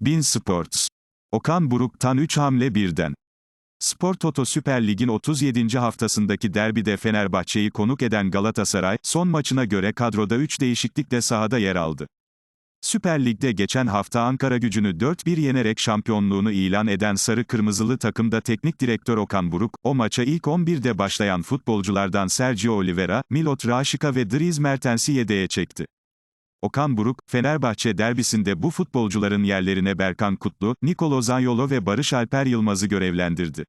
Bin Sports. Okan Buruk'tan 3 hamle birden. Spor Toto Süper Lig'in 37. haftasındaki derbide Fenerbahçe'yi konuk eden Galatasaray, son maçına göre kadroda 3 değişiklikle sahada yer aldı. Süper Lig'de geçen hafta Ankara gücünü 4-1 yenerek şampiyonluğunu ilan eden Sarı Kırmızılı takımda teknik direktör Okan Buruk, o maça ilk 11'de başlayan futbolculardan Sergio Oliveira, Milot Raşika ve Dries Mertens'i yedeğe çekti. Okan Buruk, Fenerbahçe derbisinde bu futbolcuların yerlerine Berkan Kutlu, Nikolo Zanyolo ve Barış Alper Yılmaz'ı görevlendirdi.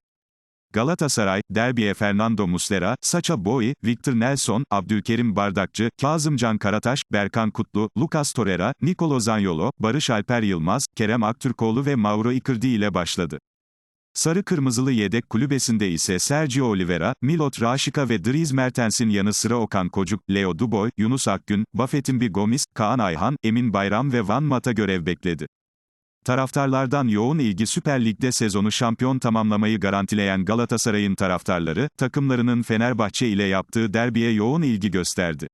Galatasaray, derbiye Fernando Muslera, Sacha Boey, Victor Nelson, Abdülkerim Bardakçı, Kazımcan Karataş, Berkan Kutlu, Lucas Torreira, Nikolo Zanyolo, Barış Alper Yılmaz, Kerem Aktürkoğlu ve Mauro Icardi ile başladı. Sarı Kırmızılı yedek kulübesinde ise Sergio Oliveira, Milot Raşika ve Dries Mertens'in yanı sıra Okan Kocuk, Leo Duboy, Yunus Akgün, Buffett'in Gomis, Kaan Ayhan, Emin Bayram ve Van Mata görev bekledi. Taraftarlardan yoğun ilgi Süper Lig'de sezonu şampiyon tamamlamayı garantileyen Galatasaray'ın taraftarları, takımlarının Fenerbahçe ile yaptığı derbiye yoğun ilgi gösterdi.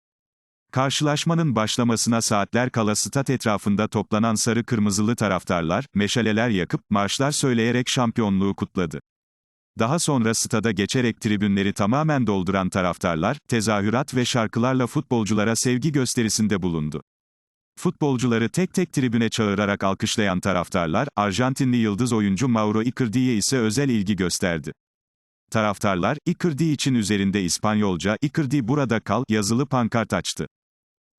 Karşılaşmanın başlamasına saatler kala stat etrafında toplanan sarı kırmızılı taraftarlar, meşaleler yakıp, marşlar söyleyerek şampiyonluğu kutladı. Daha sonra stada geçerek tribünleri tamamen dolduran taraftarlar, tezahürat ve şarkılarla futbolculara sevgi gösterisinde bulundu. Futbolcuları tek tek tribüne çağırarak alkışlayan taraftarlar, Arjantinli yıldız oyuncu Mauro Icardi'ye ise özel ilgi gösterdi. Taraftarlar, Icardi için üzerinde İspanyolca, Icardi burada kal, yazılı pankart açtı.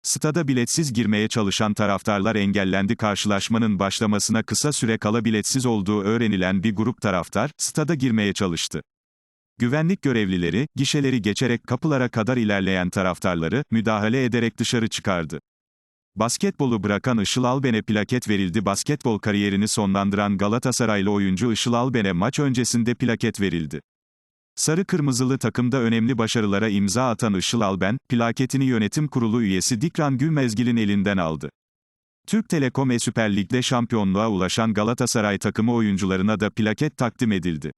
Stada biletsiz girmeye çalışan taraftarlar engellendi karşılaşmanın başlamasına kısa süre kala biletsiz olduğu öğrenilen bir grup taraftar, stada girmeye çalıştı. Güvenlik görevlileri, gişeleri geçerek kapılara kadar ilerleyen taraftarları, müdahale ederek dışarı çıkardı. Basketbolu bırakan Işıl Alben'e plaket verildi. Basketbol kariyerini sonlandıran Galatasaraylı oyuncu Işıl Alben'e maç öncesinde plaket verildi. Sarı Kırmızılı takımda önemli başarılara imza atan Işıl Alben, plaketini yönetim kurulu üyesi Dikran Gülmezgil'in elinden aldı. Türk Telekom e Süper Lig'de şampiyonluğa ulaşan Galatasaray takımı oyuncularına da plaket takdim edildi.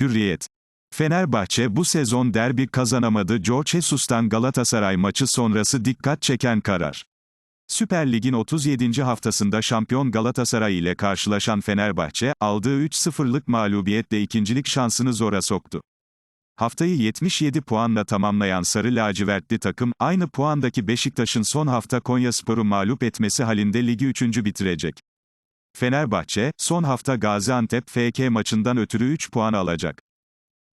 Hürriyet Fenerbahçe bu sezon derbi kazanamadı. George Jesus'tan Galatasaray maçı sonrası dikkat çeken karar. Süper Lig'in 37. haftasında şampiyon Galatasaray ile karşılaşan Fenerbahçe, aldığı 3-0'lık mağlubiyetle ikincilik şansını zora soktu. Haftayı 77 puanla tamamlayan Sarı Lacivertli takım, aynı puandaki Beşiktaş'ın son hafta Konyaspor'u mağlup etmesi halinde ligi 3. bitirecek. Fenerbahçe, son hafta Gaziantep FK maçından ötürü 3 puan alacak.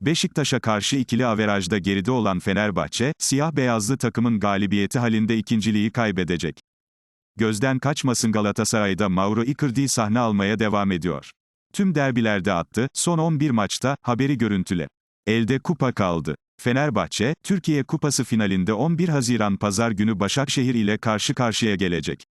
Beşiktaş'a karşı ikili averajda geride olan Fenerbahçe, siyah-beyazlı takımın galibiyeti halinde ikinciliği kaybedecek. Gözden kaçmasın Galatasaray'da Mauro Icardi sahne almaya devam ediyor. Tüm derbilerde attı, son 11 maçta, haberi görüntüle. Elde kupa kaldı. Fenerbahçe, Türkiye Kupası finalinde 11 Haziran Pazar günü Başakşehir ile karşı karşıya gelecek.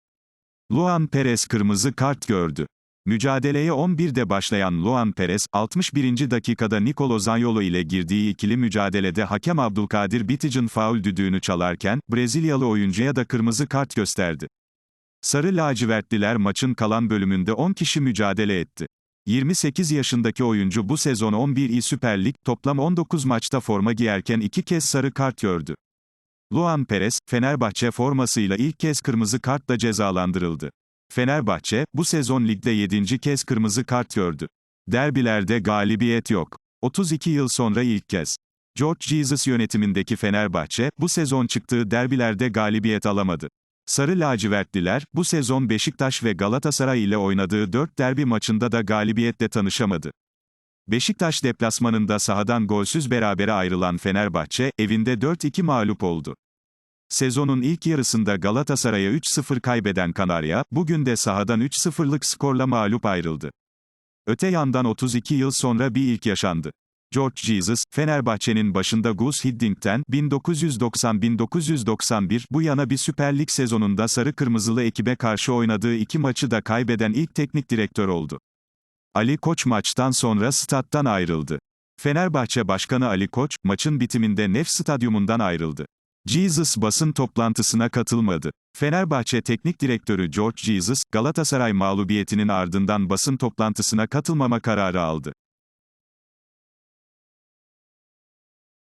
Luan Perez kırmızı kart gördü. Mücadeleye 11'de başlayan Luan Perez, 61. dakikada Nicolo Zaniolo ile girdiği ikili mücadelede hakem Abdülkadir Bitic'in faul düdüğünü çalarken, Brezilyalı oyuncuya da kırmızı kart gösterdi. Sarı lacivertliler maçın kalan bölümünde 10 kişi mücadele etti. 28 yaşındaki oyuncu bu sezon 11 Süper Lig, toplam 19 maçta forma giyerken iki kez sarı kart gördü. Luan Perez, Fenerbahçe formasıyla ilk kez kırmızı kartla cezalandırıldı. Fenerbahçe, bu sezon ligde 7. kez kırmızı kart gördü. Derbilerde galibiyet yok. 32 yıl sonra ilk kez. George Jesus yönetimindeki Fenerbahçe, bu sezon çıktığı derbilerde galibiyet alamadı. Sarı lacivertliler, bu sezon Beşiktaş ve Galatasaray ile oynadığı 4 derbi maçında da galibiyetle tanışamadı. Beşiktaş deplasmanında sahadan golsüz berabere ayrılan Fenerbahçe, evinde 4-2 mağlup oldu. Sezonun ilk yarısında Galatasaray'a 3-0 kaybeden Kanarya, bugün de sahadan 3-0'lık skorla mağlup ayrıldı. Öte yandan 32 yıl sonra bir ilk yaşandı. George Jesus, Fenerbahçe'nin başında Gus Hidding'den 1990-1991 bu yana bir Süper Lig sezonunda sarı kırmızılı ekibe karşı oynadığı iki maçı da kaybeden ilk teknik direktör oldu. Ali Koç maçtan sonra stat'tan ayrıldı. Fenerbahçe Başkanı Ali Koç, maçın bitiminde Nef Stadyumundan ayrıldı. Jesus basın toplantısına katılmadı. Fenerbahçe Teknik Direktörü George Jesus, Galatasaray mağlubiyetinin ardından basın toplantısına katılmama kararı aldı.